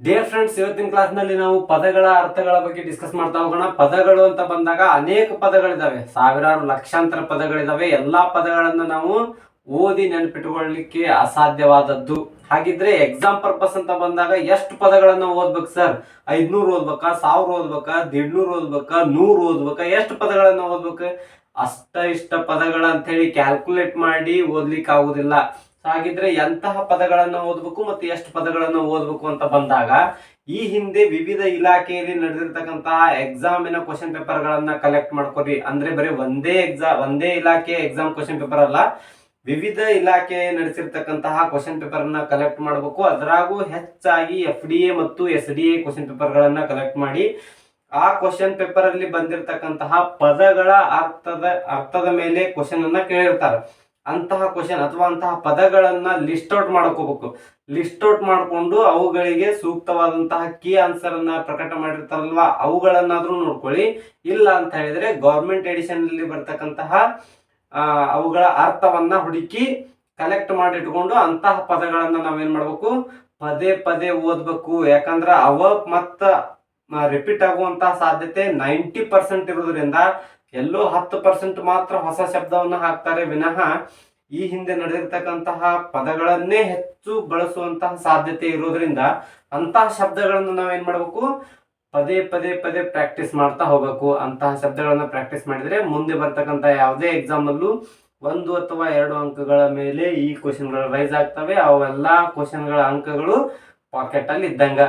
Dear friends ಇವತ್ತಿನ ಕ್ಲಾಸ್ನಲ್ಲಿ ನಾವು ಪದಗಳ ಅರ್ಥಗಳ ಬಗ್ಗೆ ಡಿಸ್ಕಸ್ ಮಾಡ್ತಾ ಹೋಗೋಣ. ಪದಗಳು ಅಂತ ಬಂದಾಗ ಅನೇಕ ಪದಗಳಿದಾವೆ. ಸಾವಿರಾರು ಲಕ್ಷಾಂತರ ಪದಗಳಿದಾವೆ. ಎಲ್ಲಾ ಪದಗಳನ್ನು ನಾವು ಓದಿ ನೆನಪಿಟ್ಟುಕೊಳ್ಳಲಿಕ್ಕೆ ಅಸಾಧ್ಯವಾದದ್ದು. ಹಾಗಿದ್ರೆ ಎಕ್ಸಾಮ್ ಪರ್ಪಸ್ ಅಂತ ಬಂದಾಗ ಎಷ್ಟು ಪದಗಳನ್ನು ಓದ್ಬೇಕು ಸರ್ ಐದ್ನೂರು ಓದ್ಬೇಕಾ? ಸಾವಿರ ಓದ್ಬೇಕಾ? ದಿಡ್ನೂರು ಓದ್ಬೇಕಾ? ನೂರು ಓದ್ಬೇಕಾ? ಎಷ್ಟು ಪದಗಳನ್ನು ಓದ್ಬೇಕು? ಅಷ್ಟ ಇಷ್ಟ ಪದಗಳ ಅಂತ ಹೇಳಿ ಕ್ಯಾಲ್ಕುಲೇಟ್ ಮಾಡಿ ಓದ್ಲಿಕ್ಕೆ ಆಗುದಿಲ್ಲ ಹಾಗಿದ್ರೆ ಎಂತಹ ಪದಗಳನ್ನು ಓದ್ಬೇಕು ಮತ್ತೆ ಎಷ್ಟು ಪದಗಳನ್ನು ಓದ್ಬೇಕು ಅಂತ ಬಂದಾಗ, ಈ ಹಿಂದೆ ವಿವಿಧ ಇಲಾಖೆಯಲ್ಲಿ ನಡೆದಿರ್ತಕ್ಕಂತಹ ಎಕ್ಸಾಮಿನ ಕ್ವಶನ್ ಪೇಪರ್ ಗಳನ್ನ ಕಲೆಕ್ಟ್ ಮಾಡ್ಕೊರಿ ಅಂದ್ರೆ ಬರೀ ಒಂದೇ ಎಕ್ಸಾಮ್ ಒಂದೇ ಇಲಾಖೆ ಎಕ್ಸಾಮ್ ಕ್ವಶನ್ ಪೇಪರ್ ಅಲ್ಲ, ವಿವಿಧ ಇಲಾಖೆ ನಡೆಸಿರ್ತಕ್ಕಂತಹ ಕ್ವಶನ್ ಪೇಪರ್ ಅನ್ನ ಕಲೆಕ್ಟ್ ಮಾಡಬೇಕು. ಅದರಾಗೂ ಹೆಚ್ಚಾಗಿ ಎಫ್ ಡಿ ಎ ಮತ್ತು S D A question paper ಗಳನ್ನ ಕಲೆಕ್ಟ್ ಮಾಡಿ, ಆ ಕ್ವಶನ್ ಪೇಪರ್ ಅಲ್ಲಿ ಬಂದಿರತಕ್ಕಂತಹ ಪದಗಳ ಅರ್ಥದ ಅರ್ಥದ ಮೇಲೆ ಕ್ವಶನ್ ಅನ್ನ ಕೇಳಿರ್ತಾರೆ. ಅಂತಹ ಕ್ವಶನ್ ಅಥವಾ ಅಂತಹ ಪದಗಳನ್ನ ಲಿಸ್ಟ್ ಔಟ್ ಮಾಡ್ಕೋಬೇಕು. ಲಿಸ್ಟ್ ಔಟ್ ಮಾಡಿಕೊಂಡು ಅವುಗಳಿಗೆ ಸೂಕ್ತವಾದಂತಹ ಕೀ ಆನ್ಸರ್ ಅನ್ನ ಪ್ರಕಟ ಮಾಡಿರ್ತಾರಲ್ವಾ, ಅವುಗಳನ್ನಾದ್ರೂ ನೋಡ್ಕೊಳ್ಳಿ. ಇಲ್ಲ ಅಂತ ಹೇಳಿದ್ರೆ ಗೌರ್ಮೆಂಟ್ ಎಡಿಷನ್ ಅಲ್ಲಿ ಬರ್ತಕ್ಕಂತಹ ಅವುಗಳ ಅರ್ಥವನ್ನ ಹುಡುಕಿ ಕಲೆಕ್ಟ್ ಮಾಡಿ ಇಟ್ಕೊಂಡು ಅಂತಹ ಪದಗಳನ್ನ ನಾವೇನ್ ಮಾಡ್ಬೇಕು? ಪದೇ ಪದೇ ಓದ್ಬೇಕು. ಯಾಕಂದ್ರ ಅವ ಮತ್ತ ರಿಪೀಟ್ ಆಗುವಂತಹ ಸಾಧ್ಯತೆ ನೈಂಟಿ ಪರ್ಸೆಂಟ್ ಇರೋದ್ರಿಂದ ಎಲ್ಲೋ ಹತ್ತು ಪರ್ಸೆಂಟ್ ಮಾತ್ರ ಹೊಸ ಶಬ್ದವನ್ನು ಹಾಕ್ತಾರೆ. ವಿನಃ ಈ ಹಿಂದೆ ನಡೆದಿರ್ತಕ್ಕಂತಹ ಪದಗಳನ್ನೇ ಹೆಚ್ಚು ಬಳಸುವಂತಹ ಸಾಧ್ಯತೆ ಇರೋದ್ರಿಂದ ಅಂತಹ ಶಬ್ದಗಳನ್ನು ನಾವೇನ್ ಮಾಡ್ಬೇಕು? ಪದೇ ಪದೇ ಪದೇ ಪ್ರಾಕ್ಟೀಸ್ ಮಾಡ್ತಾ ಹೋಗಬೇಕು. ಅಂತಹ ಶಬ್ದಗಳನ್ನು ಪ್ರಾಕ್ಟೀಸ್ ಮಾಡಿದ್ರೆ ಮುಂದೆ ಬರ್ತಕ್ಕಂಥ ಯಾವುದೇ ಎಕ್ಸಾಮ್ ಅಲ್ಲೂ ಒಂದು ಅಥವಾ ಎರಡು ಅಂಕಗಳ ಮೇಲೆ ಈ ಕ್ವಶನ್ಗಳು ರೈಸ್ ಆಗ್ತವೆ. ಅವೆಲ್ಲ ಕ್ವಶನ್ಗಳ ಅಂಕಗಳು ಪಾಕೆಟ್ ಅಲ್ಲಿ ಇದ್ದಂಗ.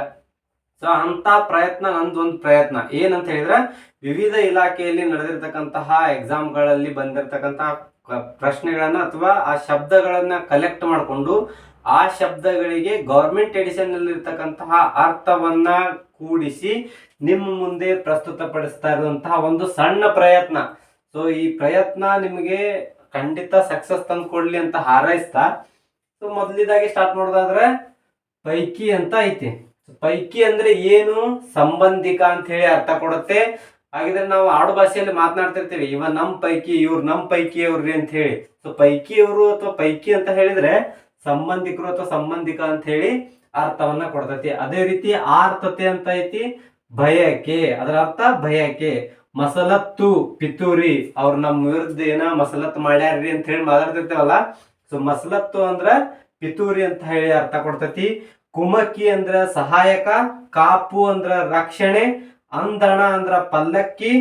ಸೊ ಅಂತ ಪ್ರಯತ್ನ ನಂದೊಂದು ಪ್ರಯತ್ನ. ಏನಂತ ಹೇಳಿದ್ರೆ, ವಿವಿಧ ಇಲಾಖೆಯಲ್ಲಿ ನಡೆದಿರ್ತಕ್ಕಂತಹ ಎಕ್ಸಾಮ್ಗಳಲ್ಲಿ ಬಂದಿರತಕ್ಕಂತಹ ಪ್ರಶ್ನೆಗಳನ್ನ ಅಥವಾ ಆ ಶಬ್ದಗಳನ್ನ ಕಲೆಕ್ಟ್ ಮಾಡಿಕೊಂಡು, ಆ ಶಬ್ದಗಳಿಗೆ ಗೌರ್ಮೆಂಟ್ ಎಡಿಷನ್ನಲ್ಲಿ ಇರ್ತಕ್ಕಂತಹ ಅರ್ಥವನ್ನ ಕೂಡಿಸಿ, ನಿಮ್ಮ ಮುಂದೆ ಪ್ರಸ್ತುತಪಡಿಸ್ತಾ ಇರುವಂತಹ ಒಂದು ಸಣ್ಣ ಪ್ರಯತ್ನ. ಸೊ ಈ ಪ್ರಯತ್ನ ನಿಮಗೆ ಖಂಡಿತ ಸಕ್ಸಸ್ ತಂದು ಕೊಡ್ಲಿ ಅಂತ ಹಾರೈಸ್ತಾ ಸೊ ಮೊದಲಿದಾಗಿ ಸ್ಟಾರ್ಟ್ ಮಾಡೋದಾದ್ರೆ, ಪೈಕಿ ಅಂತ ಐತಿ. ಪೈಕಿ ಅಂದ್ರೆ ಏನು? ಸಂಬಂಧಿಕ ಅಂತ ಹೇಳಿ ಅರ್ಥ ಕೊಡುತ್ತೆ. ಹಾಗಿದ್ರೆ ನಾವು ಆಡು ಭಾಷೆಯಲ್ಲಿ ಮಾತನಾಡ್ತಿರ್ತೀವಿ, ಇವ ನಮ್ ಪೈಕಿ, ಇವ್ರು ನಮ್ ಪೈಕಿ ಅವ್ರಿ ಅಂತ ಹೇಳಿ. ಸೊ ಪೈಕಿಯವರು ಅಥವಾ ಪೈಕಿ ಅಂತ ಹೇಳಿದ್ರೆ ಸಂಬಂಧಿಕರು ಅಥವಾ ಸಂಬಂಧಿಕ ಅಂತ ಹೇಳಿ ಅರ್ಥವನ್ನ ಕೊಡ್ತೈತಿ. ಅದೇ ರೀತಿ ಆರ್ತತೆ ಅಂತ ಐತಿ ಭಯಕ್ಕೆ ಅದರ ಅರ್ಥ ಭಯಕ್ಕೆ ಮಸಲತ್ತು, ಪಿತೂರಿ. ಅವ್ರು ನಮ್ಮ ವಿರುದ್ಧ ಏನ ಮಸಲತ್ ಮಾಡ್ಯಾರ್ರಿ ಅಂತ ಹೇಳಿ ಮಾತಾಡ್ತಿರ್ತೇವಲ್ಲ. ಸೊ ಮಸಲತ್ತು ಅಂದ್ರ ಪಿತೂರಿ ಅಂತ ಹೇಳಿ ಅರ್ಥ ಕೊಡ್ತೈತಿ. ಕುಮಕಿ ಅಂದ್ರ ಸಹಾಯಕ, ಕಾಪು ಅಂದ್ರ ರಕ್ಷಣೆ ಅಂದಣ ಅಂದ್ರ ಪಲ್ಲಕ್ಕಿ.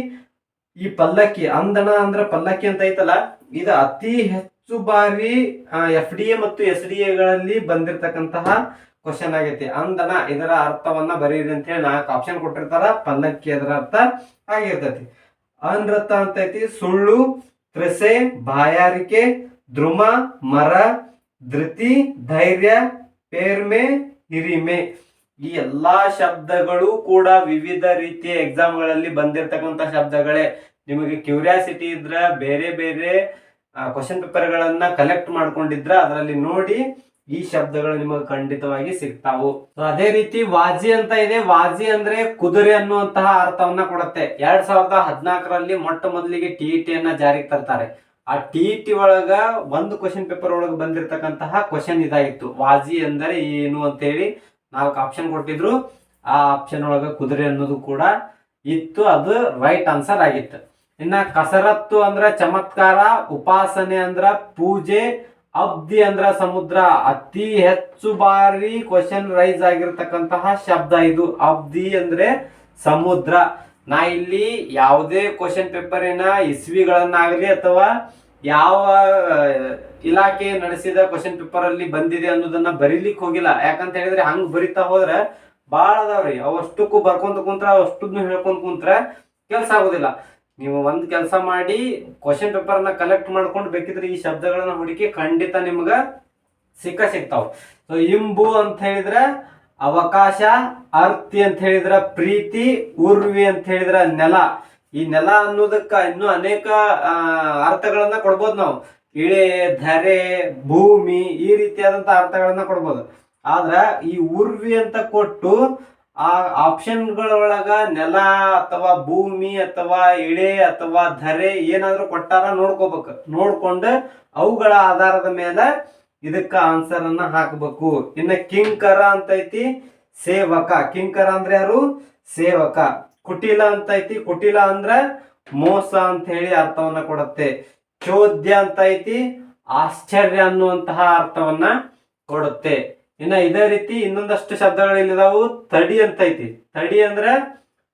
ಈ ಪಲ್ಲಕ್ಕಿ ಅಂದಣ ಅಂದ್ರ ಪಲ್ಲಕ್ಕಿ ಅಂತ ಐತಲ್ಲ, ಇದು ಅತಿ ಹೆಚ್ಚು ಬಾರಿ ಎಫ್ ಡಿ ಎ ಮತ್ತು ಎಸ್ ಡಿ ಎಗಳಲ್ಲಿ ಬಂದಿರತಕ್ಕಂತಹ ಕ್ವಶನ್ ಆಗೈತಿ. ಅಂದನ ಇದರ ಅರ್ಥವನ್ನ ಬರೀರಿ ಅಂತ ಹೇಳಿ ನಾಲ್ಕು ಆಪ್ಷನ್ ಕೊಟ್ಟಿರ್ತಾರ, ಪಲ್ಲಕ್ಕಿ ಅದರ ಅರ್ಥ ಆಗಿರ್ತೈತಿ. ಅನೃತ ಅಂತ ಐತಿ, ಸುಳ್ಳು, ತ್ರೆಸೆ, ಬಾಯಾರಿಕೆ, ದ್ರುಮ, ಮರ, ಧೃತಿ, ಧೈರ್ಯ, ಪೇರ್ಮೆ ಹಿರಿಮೆ. ಈ ಎಲ್ಲಾ ಶಬ್ದಗಳು ಕೂಡ ವಿವಿಧ ರೀತಿಯ ಎಕ್ಸಾಮ್ಗಳಲ್ಲಿ ಬಂದಿರತಕ್ಕಂತ ಶಬ್ದಗಳೇ. ನಿಮಗೆ ಕ್ಯೂರಿಯಾಸಿಟಿ ಇದ್ರ, ಬೇರೆ ಬೇರೆ ಕ್ವಶನ್ ಪೇಪರ್ಗಳನ್ನು ಕಲೆಕ್ಟ್ ಮಾಡ್ಕೊಂಡಿದ್ರ, ಅದರಲ್ಲಿ ನೋಡಿ ಈ ಶಬ್ದಗಳು ನಿಮಗೆ ಖಂಡಿತವಾಗಿ ಸಿಗ್ತಾವು. ಅದೇ ರೀತಿ ವಾಜಿ ಅಂತ ಇದೆ. ವಾಜಿ ಅಂದ್ರೆ ಕುದುರೆ ಅನ್ನುವಂತಹ ಅರ್ಥವನ್ನ ಕೊಡುತ್ತೆ. ಎರಡ್ ಸಾವಿರದ ಹದಿನಾಲ್ಕರಲ್ಲಿ ಮೊಟ್ಟ ಮೊದಲಿಗೆ ಟಿ ಅನ್ನ ಜಾರಿಗೆ ತರ್ತಾರೆ. ಆ ಟಿ ಟಿ ಒಳಗ ಒಂದು ಕ್ವಶನ್ ಪೇಪರ್ ಒಳಗೆ ಬಂದಿರತಕ್ಕಂತಹ ಕ್ವಶನ್ ಇದಾಗಿತ್ತು. ವಾಜಿ ಅಂದರೆ ಏನು ಅಂತ ಹೇಳಿ ನಾಲ್ಕು ಆಪ್ಷನ್ ಕೊಟ್ಟಿದ್ರು. ಆ ಆಪ್ಷನ್ ಒಳಗ ಕುದುರೆ ಅನ್ನೋದು ಕೂಡ ಇತ್ತು, ಅದು ರೈಟ್ ಆನ್ಸರ್ ಆಗಿತ್ತು. ಇನ್ನ ಕಸರತ್ತು ಅಂದ್ರ ಚಮತ್ಕಾರ, ಉಪಾಸನೆ ಅಂದ್ರ ಪೂಜೆ, ಅಬ್ದಿ ಅಂದ್ರ ಸಮುದ್ರ. ಅತಿ ಹೆಚ್ಚು ಬಾರಿ ಕ್ವಶನ್ ರೈಸ್ ಆಗಿರ್ತಕ್ಕಂತಹ ಶಬ್ದ ಇದು. ಅಬ್ದಿ ಅಂದ್ರೆ ಸಮುದ್ರ. ನಾ ಇಲ್ಲಿ ಯಾವುದೇ ಕ್ವಶನ್ ಪೇಪರಿನ ಇಸ್ವಿಗಳನ್ನಾಗಲಿ ಅಥವಾ ಯಾವ ಇಲಾಖೆ ನಡೆಸಿದ ಕ್ವಶನ್ ಪೇಪರ್ ಅಲ್ಲಿ ಬಂದಿದೆ ಅನ್ನೋದನ್ನ ಬರೀಲಿಕ್ಕೆ ಹೋಗಿಲ್ಲ. ಯಾಕಂತ ಹೇಳಿದ್ರೆ ಹಂಗ್ ಬರಿತಾ ಹೋದ್ರೆ ಬಾಳ ಅದಾವ್ರಿ ಅವಷ್ಟಕ್ಕೂ ಬರ್ಕೊಂತ ಕುಂತ್ರ ಅವಷ್ಟನ್ನು ಹೇಳ್ಕೊಂತ ಕುಂತ್ರೆ ಕೆಲಸ ಆಗೋದಿಲ್ಲ. ನೀವು ಒಂದ್ ಕೆಲಸ ಮಾಡಿ ಕ್ವಶನ್ ಪೇಪರ್ನ ಕಲೆಕ್ಟ್ ಮಾಡ್ಕೊಂಡು ಬೇಕಿದ್ರೆ ಈ ಶಬ್ದಗಳನ್ನ ಹುಡುಕಿ ಖಂಡಿತ ನಿಮ್ಗ ಸಿಕ್ಕ ಸಿಗ್ತಾವ. ಸೊ ಇಂಬು ಅಂತ ಹೇಳಿದ್ರೆ ಅವಕಾಶ ಅರ್ಥಿ ಅಂತ ಹೇಳಿದ್ರ ಪ್ರೀತಿ ಉರ್ವಿ ಅಂತ ಹೇಳಿದ್ರ ನೆಲ. ಈ ನೆಲ ಅನ್ನೋದಕ್ಕ ಇನ್ನೂ ಅನೇಕ ಅರ್ಥಗಳನ್ನ ಕೊಡ್ಬೋದು ನಾವು. ಇಳೆ, ಧರೆ, ಭೂಮಿ ಈ ರೀತಿಯಾದಂತ ಅರ್ಥಗಳನ್ನ ಕೊಡ್ಬೋದು. ಆದ್ರ ಈ ಉರ್ವಿ ಅಂತ ಕೊಟ್ಟು ಆ ಆಪ್ಷನ್ಗಳೊಳಗ ನೆಲ ಅಥವಾ ಭೂಮಿ ಅಥವಾ ಇಳೆ ಅಥವಾ ಧರೆ ಏನಾದ್ರೂ ಕೊಟ್ಟಾರ ನೋಡ್ಕೋಬೇಕು. ನೋಡ್ಕೊಂಡು ಅವುಗಳ ಆಧಾರದ ಮೇಲೆ ಇದಕ್ಕ ಆನ್ಸರ್ ಅನ್ನ ಹಾಕಬೇಕು. ಇನ್ನ ಕಿಂಕರ ಅಂತ ಐತಿ ಸೇವಕ. ಕಿಂಕರ ಅಂದ್ರೆ ಯಾರು? ಸೇವಕ. ಕುಟಿಲ ಅಂತ ಐತಿ ಕುಟಿಲ ಅಂದ್ರ ಮೋಸ ಅಂತ ಹೇಳಿ ಅರ್ಥವನ್ನ ಕೊಡುತ್ತೆ. ಚೋದ್ಯ ಅಂತ ಐತಿ ಆಶ್ಚರ್ಯ ಅನ್ನುವಂತಹ ಅರ್ಥವನ್ನ ಕೊಡುತ್ತೆ. ಇನ್ನ ಇದೇ ರೀತಿ ಇನ್ನೊಂದಷ್ಟು ಶಬ್ದಗಳು ಇಲ್ಲಿದಾವು ತಡಿ ಅಂತ ಐತಿ ತಡಿ ಅಂದ್ರ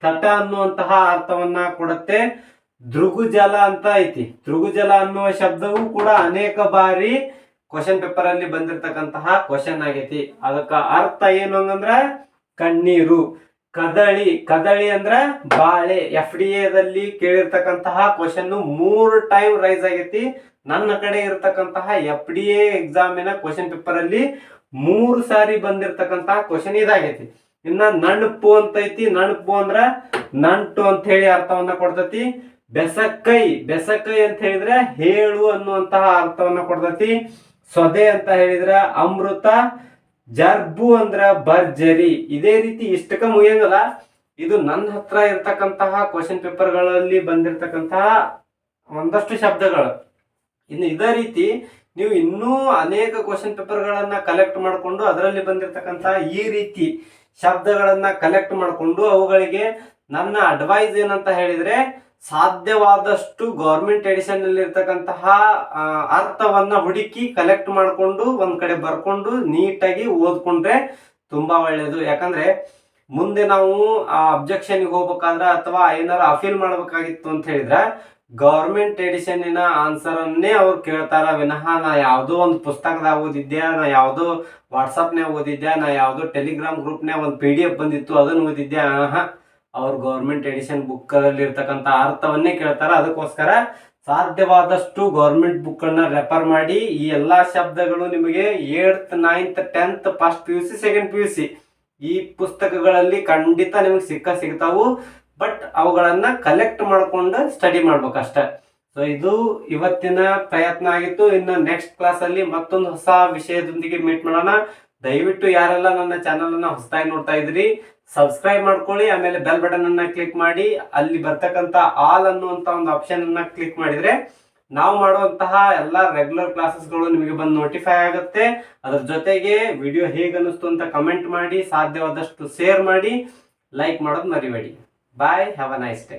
ತಟ ಅನ್ನುವಂತಹ ಅರ್ಥವನ್ನ ಕೊಡುತ್ತೆ. ದೃಗುಜಲ ಅಂತ ಐತಿ ದೃಗುಜಲ ಅನ್ನುವ ಶಬ್ದವು ಕೂಡ ಅನೇಕ ಬಾರಿ ಕ್ವಶನ್ ಪೇಪರ್ ಅಲ್ಲಿ ಬಂದಿರತಕ್ಕಂತಹ ಕ್ವಶನ್ ಆಗೈತಿ. ಅದಕ್ಕ ಅರ್ಥ ಏನು ಹಂಗಂದ್ರ ಕಣ್ಣೀರು. ಕದಳಿ ಕದಳಿ ಅಂದ್ರ ಬಾಳೆ. ಎಫ್ ಡಿ ಎದಲ್ಲಿ ಕೇಳಿರ್ತಕ್ಕಂತಹ ಕ್ವಶನ್ ಮೂರು ಟೈಮ್ ರೈಸ್ ಆಗೈತಿ. ನನ್ನ ಕಡೆ ಇರತಕ್ಕಂತಹ ಎಫ್ ಡಿ ಎ ಎಕ್ಸಾಮಿನ ಕ್ವಶನ್ ಪೇಪರ್ ಅಲ್ಲಿ ಮೂರು ಸಾರಿ ಬಂದಿರತಕ್ಕಂತಹ ಕ್ವಶನ್ ಇದಾಗೈತಿ. ಇನ್ನ ನಣಪು ಅಂತ ಐತಿ. ನಣಪು ಅಂದ್ರ ನಂಟು ಅಂತ ಹೇಳಿ ಅರ್ಥವನ್ನ ಕೊಡ್ತೈತಿ. ಬೆಸಕೈ ಬೆಸಕೈ ಅಂತ ಹೇಳಿದ್ರೆ ಹೇಳು ಅನ್ನುವಂತಹ ಅರ್ಥವನ್ನ ಕೊಡ್ತೈತಿ. ಸೊದೆ ಅಂತ ಹೇಳಿದ್ರ ಅಮೃತ, ಜರ್ಬು ಅಂದ್ರ ಭರ್ಜರಿ. ಇದೇ ರೀತಿ ಇಷ್ಟಕ ಮುಗಿಯಂಗಲ್ಲ. ಇದು ನನ್ನ ಹತ್ರ ಇರ್ತಕ್ಕಂತಹ ಕ್ವಶನ್ ಪೇಪರ್ಗಳಲ್ಲಿ ಬಂದಿರತಕ್ಕಂತಹ ಒಂದಷ್ಟು ಶಬ್ದಗಳು. ಇನ್ನು ಇದೇ ರೀತಿ ನೀವು ಇನ್ನೂ ಅನೇಕ ಕ್ವಶನ್ ಪೇಪರ್ಗಳನ್ನ ಕಲೆಕ್ಟ್ ಮಾಡಿಕೊಂಡು ಅದರಲ್ಲಿ ಬಂದಿರತಕ್ಕಂತಹ ಈ ರೀತಿ ಶಬ್ದಗಳನ್ನ ಕಲೆಕ್ಟ್ ಮಾಡಿಕೊಂಡು ಅವುಗಳಿಗೆ ನನ್ನ ಅಡ್ವೈಸ್ ಏನಂತ ಹೇಳಿದ್ರೆ ಸಾಧ್ಯವಾದಷ್ಟು ಗೌರ್ಮೆಂಟ್ ಎಡಿಷನ್ ಅಲ್ಲಿ ಇರ್ತಕ್ಕಂತಹ ಅರ್ಥವನ್ನ ಹುಡುಕಿ ಕಲೆಕ್ಟ್ ಮಾಡಿಕೊಂಡು ಒಂದ್ ಕಡೆ ಬರ್ಕೊಂಡು ನೀಟಾಗಿ ಓದ್ಕೊಂಡ್ರೆ ತುಂಬಾ ಒಳ್ಳೇದು. ಯಾಕಂದ್ರೆ ಮುಂದೆ ನಾವು ಆ ಅಬ್ಜೆಕ್ಷನ್ ಹೋಗ್ಬೇಕಾದ್ರ ಅಥವಾ ಏನಾರ ಅಫೀಲ್ ಮಾಡ್ಬೇಕಾಗಿತ್ತು ಅಂತ ಹೇಳಿದ್ರೆ ಗೌರ್ಮೆಂಟ್ ಎಡಿಷನ್ನಿನ ಆನ್ಸರ್ ಅನ್ನೇ ಅವ್ರು ಕೇಳ್ತಾರ ವಿನಃ ನಾ ಯಾವುದೋ ಒಂದು ಪುಸ್ತಕದಾಗ ಓದಿದ್ದೆ ನಾ ಯಾವುದೋ ವಾಟ್ಸಪ್ನ್ಯಾಗ ಓದಿದ್ದೆ ನಾ ಯಾವುದೋ ಟೆಲಿಗ್ರಾಮ್ ಗ್ರೂಪ್ನ್ಯಾಗ ಒಂದು ಪಿ ಡಿ ಎಫ್ ಬಂದಿತ್ತು, ಅದನ್ನ ಓದಿದ್ದೆ ಅವ್ರು ಗೌರ್ಮೆಂಟ್ ಎಡಿಷನ್ ಬುಕ್ ಅಲ್ಲಿ ಇರ್ತಕ್ಕಂಥ ಅರ್ಥವನ್ನೇ ಕೇಳ್ತಾರ. ಅದಕ್ಕೋಸ್ಕರ ಸಾಧ್ಯವಾದಷ್ಟು ಗೌರ್ಮೆಂಟ್ ಬುಕ್ ಅನ್ನ ರೆಫರ್ ಮಾಡಿ. ಈ ಎಲ್ಲಾ ಶಬ್ದಗಳು ನಿಮಗೆ eighth ninth tenth first P U C second P U C ಈ ಪುಸ್ತಕಗಳಲ್ಲಿ ಖಂಡಿತ ನಿಮಗೆ ಸಿಕ್ಕ ಸಿಗ್ತಾವು. ಬಟ್ ಅವುಗಳನ್ನ ಕಲೆಕ್ಟ್ ಮಾಡ್ಕೊಂಡು ಸ್ಟಡಿ ಮಾಡ್ಬೇಕಷ್ಟೆ. ಸೊ ಇದು ಇವತ್ತಿನ ಪ್ರಯತ್ನ ಆಗಿತ್ತು. ಇನ್ನು ನೆಕ್ಸ್ಟ್ ಕ್ಲಾಸ್ ಅಲ್ಲಿ ಮತ್ತೊಂದು ಹೊಸ ವಿಷಯದೊಂದಿಗೆ ಮೀಟ್ ಮಾಡೋಣ. ದಯವಿಟ್ಟು ಯಾರೆಲ್ಲ ನನ್ನ ಚಾನಲ್ ಅನ್ನ ಹೊಸದಾಗಿ ನೋಡ್ತಾ ಇದ್ರಿ ಸಬ್ಸ್ಕ್ರೈಬ್ ಮಾಡ್ಕೊಳ್ಳಿ, ಆಮೇಲೆ ಬೆಲ್ ಬಟನ್ ಅನ್ನ ಕ್ಲಿಕ್ ಮಾಡಿ, ಅಲ್ಲಿ ಬರ್ತಕ್ಕಂತ ಆಲ್ ಅನ್ನುವಂತ ಒಂದು ಆಪ್ಷನ್ ಅನ್ನ ಕ್ಲಿಕ್ ಮಾಡಿದ್ರೆ ನಾವು ಮಾಡುವಂತಹ ಎಲ್ಲ ರೆಗ್ಯುಲರ್ ಕ್ಲಾಸಸ್ಗಳು ನಿಮಗೆ ಬಂದು ನೋಟಿಫೈ ಆಗುತ್ತೆ. ಅದ್ರ ಜೊತೆಗೆ ವಿಡಿಯೋ ಹೇಗೆ ಅನಿಸ್ತು ಅಂತ ಕಮೆಂಟ್ ಮಾಡಿ, ಸಾಧ್ಯವಾದಷ್ಟು ಶೇರ್ ಮಾಡಿ ಲೈಕ್ ಮಾಡೋದು ಮರಿಬೇಡಿ. Bye have a nice day